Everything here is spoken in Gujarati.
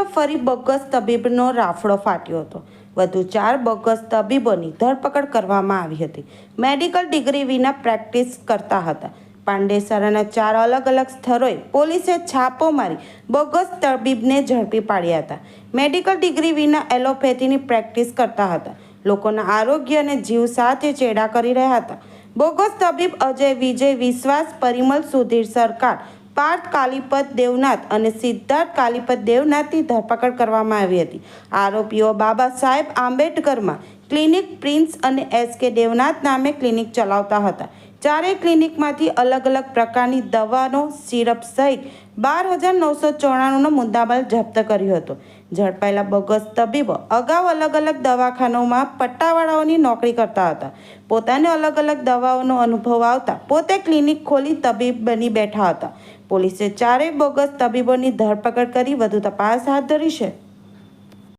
ફરી બોગસ તબીબનો રાફડો ફાટ્યો હતો. વધુ ચાર બોગસ તબીબોની ધરપકડ કરવામાં આવી હતી. મેડિકલ ડિગ્રી વિના પ્રેક્ટિસ કરતા હતા. પાંડેસરાના ચાર અલગ અલગ સ્થળોએ પોલીસે છાપો મારી બોગસ તબીબને ઝડપી પાડ્યા હતા. મેડિકલ ડિગ્રી વિના એલોપેથીની પ્રેક્ટિસ કરતા હતા. લોકોના આરોગ્ય અને જીવ સાથે ચેડા કરી રહ્યા હતા. બોગસ તબીબ અજય વિજય વિશ્વાસ પરિમલ સુધીર સરકાર પાર્થ કાલિપત દેવનાથ અને સિદ્ધાર્થ કાલિપત દેવનાથની ધરપકડ કરવામાં આવી હતી. આરોપીઓ બાબા સાહેબ આંબેડકરમાં ક્લિનિક પ્રિન્સ અને એસ કે દેવનાથ નામે ક્લિનિક ચલાવતા હતા. ચારેય ક્લિનિકમાંથી અલગ અલગ પ્રકારની દવાનો, સિરપ સહિત બાર હજાર નવસો ચોરાણુંનો મુદ્દામાલ જપ્ત કર્યો હતો. ઝડપાયેલા બોગસ તબીબો અગાઉ અલગ અલગ દવાખાનાઓમાં પટ્ટાવાળાઓની નોકરી કરતા હતા. પોતાને અલગ અલગ દવાઓનો અનુભવ આવતા પોતે ક્લિનિક ખોલી તબીબ બની બેઠા હતા. પોલીસે ચારેય બોગસ તબીબોની ધરપકડ કરી વધુ તપાસ હાથ ધરી છે.